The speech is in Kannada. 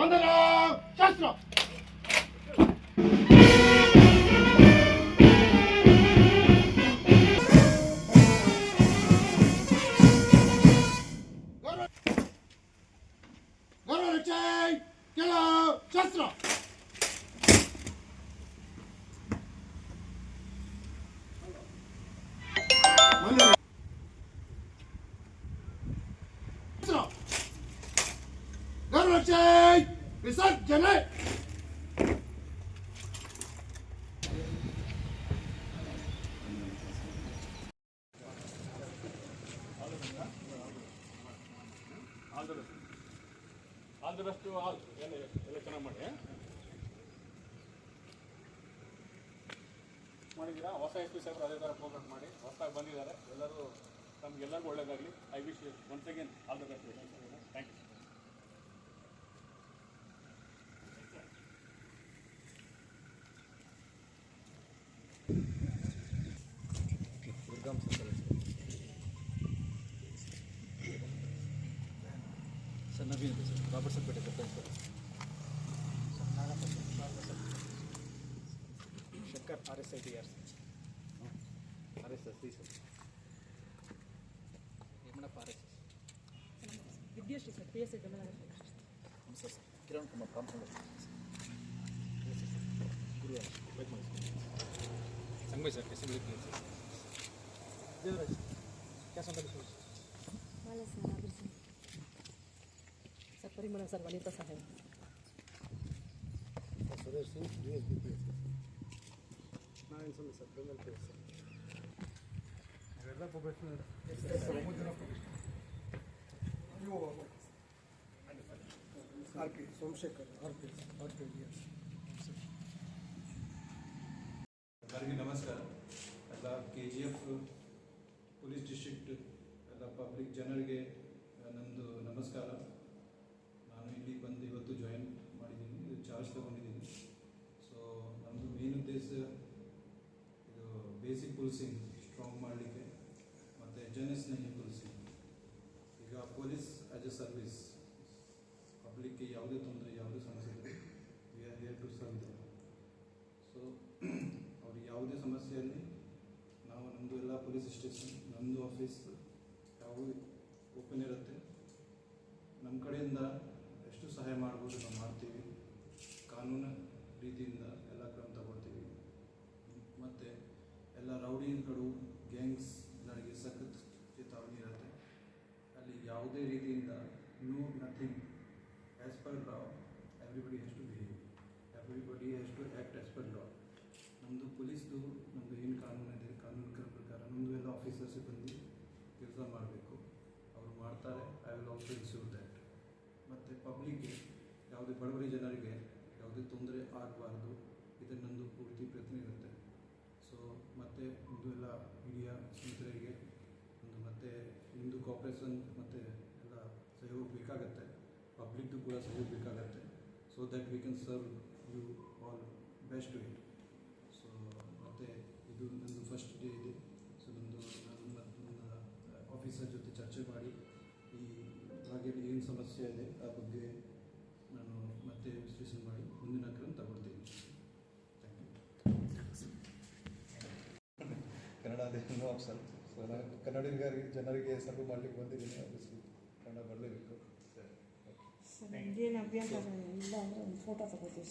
వందనం శాస్త్రం శాస్త్రం Stop. ರಕ್ಷೆ ವಿಸರ್ಜನೆ ಬೆಸ್ಟ್ ಆಲ್ ಎಲ್ಲ ಎಲ್ಲ ಚೆನ್ನಾಗಿ ಮಾಡಿ. ಮಾಡಿದ್ದೀರಾ? ಹೊಸ ಎಸ್ ಪಿ ಸಾಹೇಬರು ಅದೇ ಥರ ಪ್ರೋಗ್ರಾಮ್ ಮಾಡಿ. ಹೊಸದಾಗಿ ಬಂದಿದ್ದಾರೆ. ಎಲ್ಲರೂ ನಮಗೆಲ್ಲರಿಗೂ ಒಳ್ಳೇದಾಗಲಿ. I wish once again all the best sir Naveen ಅಂತ sir Robertson Pete sir Shankar R S I T R R S S D sir Hemanappa R S S Vidyashree sir P S I ಗಮನ ನಮಸ್ತೆ ಸರ್ ಕಿರಣ್ ಕುಮಾರ್ ಕಾಂಪೌಂಡರ್ ಗುರುವಾರ ವೇಟ್ ಮಾಡಿ Sangamesh sir S M sir Devaraj ಕ್ಯಾಸ್ ಅಂತ Mala sir Nagari sir sir Parimala sir Vanitha ಸಹಾಯ Suresh Singh D S B P S Narayana Swamy sir Bengal P S sir ಇವೆಲ್ಲ professional R P Somashekar R P R P ಎಲ್ಲರಿಗೂ ನಮಸ್ಕಾರ ಎಲ್ಲ K G F police district ಎಲ್ಲ ಪಬ್ಲಿಕ್ ಜನರಿಗೆ ನಮ್ಮದು ನಮಸ್ಕಾರ. ನಾನು ಇಲ್ಲಿ ಬಂದು ಇವತ್ತು ಜಾಯಿನ್ ಮಾಡಿದ್ದೀನಿ. ಇದು ಚಾರ್ಜ್ ತಗೊಂಡಿದ್ದೀನಿ. ಸೊ ನಮ್ಮದು ಮೇನ್ ಉದ್ದೇಶ ಇದು ಬೇಸಿಕ್ ಪುಲ್ಸಿಂಗ್ ಸ್ಟ್ರಾಂಗ್ ಮಾಡಲಿಕ್ಕೆ ಮತ್ತು ಜನಸ್ನೇಹಿ ಪುಲ್ಸಿಂಗ್ ಈಗ ಪೊಲೀಸ್ ಆ್ಯಸ್ ಎ ಸರ್ವಿಸ್ ಪಬ್ಲಿಕ್ಗೆ ಯಾವುದೇ ತೊಂದರೆ, ಯಾವುದೇ ಸಮಸ್ಯೆ ಇದೆ we are here to serve so ಅವ್ರಿಗೆ ಯಾವುದೇ ಸಮಸ್ಯೆಯಲ್ಲಿ ನಾವು ನಮ್ಮದು ಎಲ್ಲ ಪೊಲೀಸ್ ಸ್ಟೇಷನ್ ನಮ್ಮದು ಆಫೀಸ್ ಯಾವುದು ಓಪನ್ ಇರುತ್ತೆ. ನಮ್ಮ ಕಡೆಯಿಂದ ಎಷ್ಟು ಸಹಾಯ ಮಾಡ್ಬೋದು ನಾವು ಮಾಡ್ತೀವಿ. ಕಾನೂನು ರೀತಿಯಿಂದ ಎಲ್ಲ ಕ್ರಮ ತಗೊಳ್ತೀವಿ. ಮತ್ತು ಎಲ್ಲ ರೌಡಿಗಳು ಗ್ಯಾಂಗ್ಸ್ಗಳಿಗೆ ಸಖತ್ ಚೇತಾವಣಿ ಇರುತ್ತೆ. ಅಲ್ಲಿ ಯಾವುದೇ ರೀತಿಯಿಂದ no nothing as per law everybody has to behave everybody has to act as per law ನಮ್ಮದು ಪೊಲೀಸ್ದು ನಮ್ಮದು ಏನು ಕಾನೂನು ಇದೆ, ಕಾನೂನು ಪ್ರಕಾರ ನಮ್ಮದು ಎಲ್ಲ ಆಫೀಸರ್ಸ್ ಬಂದು ಪಬ್ಲಿಕ್ಗೆ ಯಾವುದೇ ಬಡವರಿ ಜನರಿಗೆ ಯಾವುದೇ ತೊಂದರೆ ಆಗಬಾರ್ದು. ಇದನ್ನು ನಂದು ಪೂರ್ತಿ ಪ್ರಯತ್ನ ಇರುತ್ತೆ ಸೊ ಮತ್ತು ಒಂದು ಎಲ್ಲ ಮೀಡಿಯಾ ಸ್ನೇಹಿತರಿಗೆ ಒಂದು ಮತ್ತು ನಿಮ್ಮದು ಕಾಪ್ರೇಷನ್ ಮತ್ತು ಎಲ್ಲ ಸಹಯೋಗ ಬೇಕಾಗತ್ತೆ. ಪಬ್ಲಿಕ್ದು ಕೂಡ ಸಹಯೋಗ ಬೇಕಾಗತ್ತೆ. So that we can serve you all best it so ಮತ್ತು ಇದು ನಂದು ಫಸ್ಟ್ ಡೇ ಇದೆ. ಸಮಸ್ಯೆ ಇದೆ ಆ ಬಗ್ಗೆ ನಾನು ಮತ್ತೆ ವಿಶ್ಲೇಷಣೆ ಮಾಡಿ ಮುಂದಿನ ಕ್ರಮ ತಗೊಳ್ತೀನಿ. ಥ್ಯಾಂಕ್ ಯು ಕನ್ನಡ ಅದೇನೋ ಆಪ್ಷನ್ ಸೊ ನಾನು ಕನ್ನಡಿಗರಿಗೆ ಜನರಿಗೆ ಸರ್ವ್ ಮಾಡ್ಲಿಕ್ಕೆ ಬಂದಿದ್ದೀನಿ ಆಬ್ವಿಯಸ್ಲಿ ಕನ್ನಡ ಬರಲೇಬೇಕು. ಸರ್. ಅಭ್ಯಂತರ ಇಲ್ಲ ಅಂದರೆ ಒಂದು ಫೋಟೋ ತಗೋತೀವಿ.